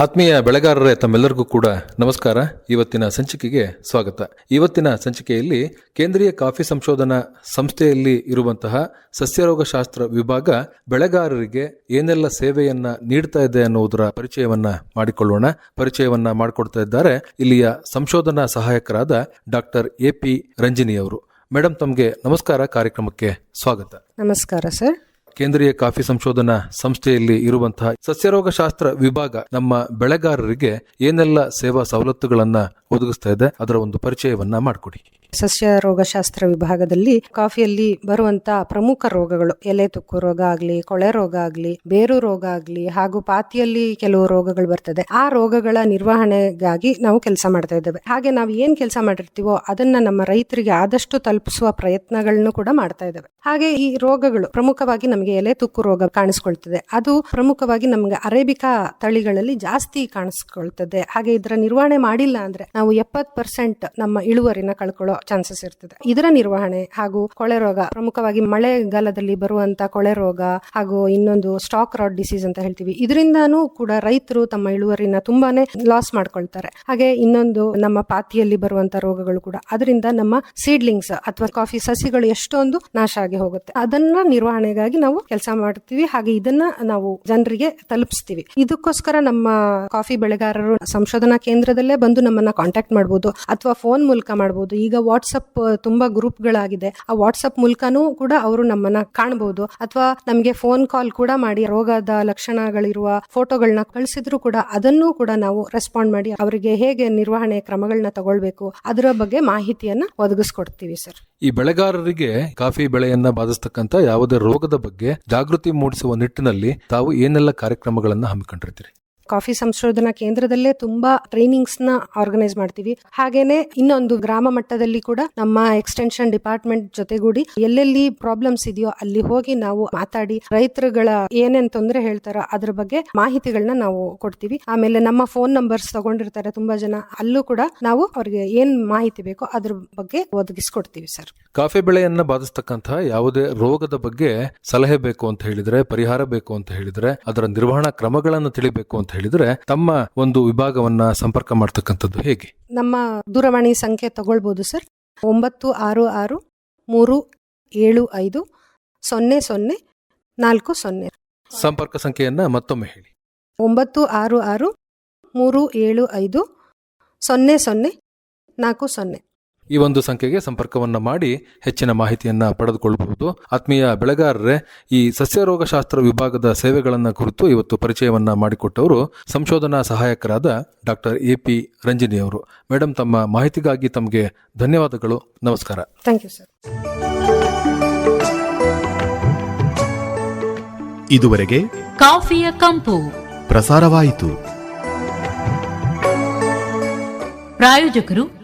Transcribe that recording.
ಆತ್ಮೀಯ ಬೆಳೆಗಾರರೇ, ತಮ್ಮೆಲ್ಲರಿಗೂ ಕೂಡ ನಮಸ್ಕಾರ. ಇವತ್ತಿನ ಸಂಚಿಕೆಗೆ ಸ್ವಾಗತ. ಇವತ್ತಿನ ಸಂಚಿಕೆಯಲ್ಲಿ ಕೇಂದ್ರೀಯ ಕಾಫಿ ಸಂಶೋಧನಾ ಸಂಸ್ಥೆಯಲ್ಲಿ ಇರುವಂತಹ ಸಸ್ಯರೋಗಶಾಸ್ತ್ರ ವಿಭಾಗ ಬೆಳೆಗಾರರಿಗೆ ಏನೆಲ್ಲ ಸೇವೆಯನ್ನ ನೀಡ್ತಾ ಇದೆ ಅನ್ನುವುದರ ಪರಿಚಯವನ್ನ ಮಾಡಿಕೊಳ್ಳೋಣ. ಪರಿಚಯವನ್ನ ಮಾಡಿಕೊಡ್ತಾ ಇದ್ದಾರೆ ಇಲ್ಲಿಯ ಸಂಶೋಧನಾ ಸಹಾಯಕರಾದ ಡಾಕ್ಟರ್ ಎ ಪಿ ರಂಜಿನಿ ಅವರು ಮೇಡಮ್ ತಮಗೆ ನಮಸ್ಕಾರ. ಕಾರ್ಯಕ್ರಮಕ್ಕೆ ಸ್ವಾಗತ. ನಮಸ್ಕಾರ ಸರ್. ಕೇಂದ್ರೀಯ ಕಾಫಿ ಸಂಶೋಧನಾ ಸಂಸ್ಥೆಯಲ್ಲಿ ಇರುವಂತಹ ಸಸ್ಯರೋಗಶಾಸ್ತ್ರ ವಿಭಾಗ ನಮ್ಮ ಬೆಳೆಗಾರರಿಗೆ ಏನೆಲ್ಲ ಸೇವಾ ಸವಲತ್ತುಗಳನ್ನ ಒದಗಿಸ್ತಾ ಇದೆ ಅದರ ಒಂದು ಪರಿಚಯವನ್ನ ಮಾಡಿಕೊಡಿ. ಸಸ್ಯ ರೋಗಶಾಸ್ತ್ರ ವಿಭಾಗದಲ್ಲಿ ಕಾಫಿಯಲ್ಲಿ ಬರುವಂತ ಪ್ರಮುಖ ರೋಗಗಳು, ಎಲೆ ತುಕ್ಕು ರೋಗ ಆಗ್ಲಿ, ಕೊಳೆ ರೋಗ ಆಗ್ಲಿ, ಬೇರು ರೋಗ ಆಗ್ಲಿ ಹಾಗೂ ಪಾತಿಯಲ್ಲಿ ಕೆಲವು ರೋಗಗಳು ಬರ್ತದೆ. ಆ ರೋಗಗಳ ನಿರ್ವಹಣೆಗಾಗಿ ನಾವು ಕೆಲಸ ಮಾಡ್ತಾ ಇದ್ದೇವೆ. ಹಾಗೆ ನಾವು ಏನ್ ಕೆಲಸ ಮಾಡಿರ್ತೀವೋ ಅದನ್ನ ನಮ್ಮ ರೈತರಿಗೆ ಆದಷ್ಟು ತಲುಪಿಸುವ ಪ್ರಯತ್ನಗಳನ್ನು ಕೂಡ ಮಾಡ್ತಾ ಇದ್ದೇವೆ. ಹಾಗೆ ಈ ರೋಗಗಳು ಪ್ರಮುಖವಾಗಿ ನಮಗೆ ಎಲೆ ತುಕ್ಕು ರೋಗ ಕಾಣಿಸ್ಕೊಳ್ತದೆ. ಅದು ಪ್ರಮುಖವಾಗಿ ನಮಗೆ ಅರೇಬಿಕಾ ತಳಿಗಳಲ್ಲಿ ಜಾಸ್ತಿ ಕಾಣಿಸ್ಕೊಳ್ತದೆ. ಹಾಗೆ ಇದರ ನಿರ್ವಹಣೆ ಮಾಡಿಲ್ಲ ಅಂದ್ರೆ ನಾವು ಎಪ್ಪತ್ ಪರ್ಸೆಂಟ್ ನಮ್ಮ ಇಳುವರಿನ ಕಳ್ಕೊಳ್ಳೋ ಚಾನ್ಸಸ್ ಇರ್ತದೆ. ಇದರ ನಿರ್ವಹಣೆ ಹಾಗೂ ಕೊಳೆ ರೋಗ, ಪ್ರಮುಖವಾಗಿ ಮಳೆಗಾಲದಲ್ಲಿ ಬರುವಂತ ಕೊಳೆ ರೋಗ ಹಾಗೂ ಇನ್ನೊಂದು ಸ್ಟಾಕ್ ರಾಡ್ ಡಿಸೀಸ್ ಅಂತ ಹೇಳ್ತೀವಿ. ಇದರಿಂದಾನು ಕೂಡ ರೈತರು ತಮ್ಮ ಇಳುವರಿನ ತುಂಬಾನೇ ಲಾಸ್ ಮಾಡ್ಕೊಳ್ತಾರೆ. ಹಾಗೆ ಇನ್ನೊಂದು ನಮ್ಮ ಪಾತಿಯಲ್ಲಿ ಬರುವಂತ ರೋಗಗಳು ಕೂಡ. ಅದರಿಂದ ನಮ್ಮ ಸೀಡ್ಲಿಂಗ್ಸ್ ಅಥವಾ ಕಾಫಿ ಸಸಿಗಳು ಎಷ್ಟೊಂದು ನಾಶ ಆಗಿ ಹೋಗುತ್ತೆ. ಅದನ್ನ ನಿರ್ವಹಣೆಗಾಗಿ ನಾವು ಕೆಲಸ ಮಾಡ್ತೀವಿ. ಹಾಗೆ ಇದನ್ನ ನಾವು ಜನರಿಗೆ ತಲುಪಿಸ್ತೀವಿ. ಇದಕ್ಕೋಸ್ಕರ ನಮ್ಮ ಕಾಫಿ ಬೆಳೆಗಾರರು ಸಂಶೋಧನಾ ಕೇಂದ್ರದಲ್ಲೇ ಬಂದು ನಮ್ಮನ್ನ ಕಾಂಟ್ಯಾಕ್ಟ್ ಮಾಡಬಹುದು ಅಥವಾ ಫೋನ್ ಮೂಲಕ ಮಾಡಬಹುದು ಈಗ ವಾಟ್ಸಪ್ ತುಂಬಾ ಗ್ರೂಪ್ಗಳಾಗಿದೆ. ಆ ವಾಟ್ಸಪ್ ಮೂಲಕನೂ ಕೂಡ ಅವರು ನಮ್ಮನ್ನ ಕಾಣಬಹುದು ಅಥವಾ ನಮಗೆ ಫೋನ್ ಕಾಲ್ ಕೂಡ ಮಾಡಿ ರೋಗದ ಲಕ್ಷಣಗಳಿರುವ ಫೋಟೋಗಳನ್ನ ಕಳಿಸಿದ್ರು ಕೂಡ ಅದನ್ನು ಕೂಡ ನಾವು ರೆಸ್ಪಾಂಡ್ ಮಾಡಿ ಅವರಿಗೆ ಹೇಗೆ ನಿರ್ವಹಣೆ ಕ್ರಮಗಳನ್ನ ತಗೊಳ್ಬೇಕು, ಅದರ ಬಗ್ಗೆ ಮಾಹಿತಿಯನ್ನ ಒದಗಿಸ್ಕೊಡ್ತೀವಿ ಸರ್. ಈ ಬೆಳೆಗಾರರಿಗೆ ಕಾಫಿ ಬೆಳೆಯನ್ನ ಬಾಧಿಸ್ತಕ್ಕಂತ ಯಾವುದೇ ರೋಗದ ಬಗ್ಗೆ ಜಾಗೃತಿ ಮೂಡಿಸುವ ನಿಟ್ಟಿನಲ್ಲಿ ತಾವು ಏನೆಲ್ಲ ಕಾರ್ಯಕ್ರಮಗಳನ್ನ ಹಮ್ಮಿಕೊಂಡಿರ್ತೀರಿ? ಕಾಫಿ ಸಂಶೋಧನಾ ಕೇಂದ್ರದಲ್ಲೇ ತುಂಬಾ ಟ್ರೈನಿಂಗ್ಸ್ನ ಆರ್ಗನೈಸ್ ಮಾಡ್ತೀವಿ. ಹಾಗೇನೆ ಇನ್ನೊಂದು ಗ್ರಾಮ ಮಟ್ಟದಲ್ಲಿ ಕೂಡ ನಮ್ಮ ಎಕ್ಸ್ಟೆನ್ಷನ್ ಡಿಪಾರ್ಟ್ಮೆಂಟ್ ಜೊತೆಗೂಡಿ ಎಲ್ಲೆಲ್ಲಿ ಪ್ರಾಬ್ಲಮ್ಸ್ ಇದೆಯೋ ಅಲ್ಲಿ ಹೋಗಿ ನಾವು ಮಾತಾಡಿ ರೈತರುಗಳ ಏನೇನ್ ತೊಂದರೆ ಹೇಳ್ತಾರೋ ಅದ್ರ ಬಗ್ಗೆ ಮಾಹಿತಿಗಳನ್ನ ನಾವು ಕೊಡ್ತೀವಿ. ಆಮೇಲೆ ನಮ್ಮ ಫೋನ್ ನಂಬರ್ಸ್ ತಗೊಂಡಿರ್ತಾರೆ ತುಂಬಾ ಜನ. ಅಲ್ಲೂ ಕೂಡ ನಾವು ಅವ್ರಿಗೆ ಏನ್ ಮಾಹಿತಿ ಬೇಕೋ ಅದ್ರ ಬಗ್ಗೆ ಒದಗಿಸ್ಕೊಡ್ತೀವಿ ಸರ್. ಕಾಫಿ ಬೆಳೆಯನ್ನ ಬಾಧಿಸ್ತಕ್ಕಂತಹ ಯಾವುದೇ ರೋಗದ ಬಗ್ಗೆ ಸಲಹೆ ಬೇಕು ಅಂತ ಹೇಳಿದ್ರೆ, ಪರಿಹಾರ ಬೇಕು ಅಂತ ಹೇಳಿದ್ರೆ, ಅದರ ನಿರ್ವಹಣಾ ಕ್ರಮಗಳನ್ನು ತಿಳಿಬೇಕು ಅಂತ ಹೇಳಿದ್ರೆ ತಮ್ಮ ಒಂದು ವಿಭಾಗವನ್ನ ಸಂಪರ್ಕ ಮಾಡ್ತಕ್ಕಂಥದ್ದು ಹೇಗೆ? ನಮ್ಮ ದೂರವಾಣಿ ಸಂಖ್ಯೆ ತಗೊಳ್ಬೋದು ಸರ್. ಒಂಬತ್ತು ಆರು ಆರು ಮೂರು ಏಳು ಐದು ಸೊನ್ನೆ ಸೊನ್ನೆ ನಾಲ್ಕು ಸೊನ್ನೆ. ಸಂಪರ್ಕ ಸಂಖ್ಯೆಯನ್ನ ಮತ್ತೊಮ್ಮೆ ಹೇಳಿ. ಒಂಬತ್ತು ಆರು ಆರು ಮೂರು ಏಳು ಐದು ಸೊನ್ನೆ ಸೊನ್ನೆ ನಾಲ್ಕು ಸೊನ್ನೆ. ಈ ಒಂದು ಸಂಖ್ಯೆಗೆ ಸಂಪರ್ಕವನ್ನು ಮಾಡಿ ಹೆಚ್ಚಿನ ಮಾಹಿತಿಯನ್ನು ಪಡೆದುಕೊಳ್ಳಬಹುದು. ಆತ್ಮೀಯ ಬೆಳೆಗಾರರೇ ಈ ಸಸ್ಯರೋಗಶಾಸ್ತ್ರ ವಿಭಾಗದ ಸೇವೆಗಳನ್ನು ಕುರಿತು ಇವತ್ತು ಪರಿಚಯವನ್ನು ಮಾಡಿಕೊಟ್ಟವರು ಸಂಶೋಧನಾ ಸಹಾಯಕರಾದ ಡಾಕ್ಟರ್ ಎ ಪಿ ರಂಜಿನಿ ಅವರು. ಮೇಡಮ್ ತಮ್ಮ ಮಾಹಿತಿಗಾಗಿ ತಮಗೆ ಧನ್ಯವಾದಗಳು. ನಮಸ್ಕಾರ. ಥ್ಯಾಂಕ್ ಯು ಸರ್ ಇದುವರೆಗೆ ಕಾಫಿಯ ಕಂಪು. ಪ್ರಸಾರವಾಯಿತು. ಪ್ರಾಯೋಜಕರು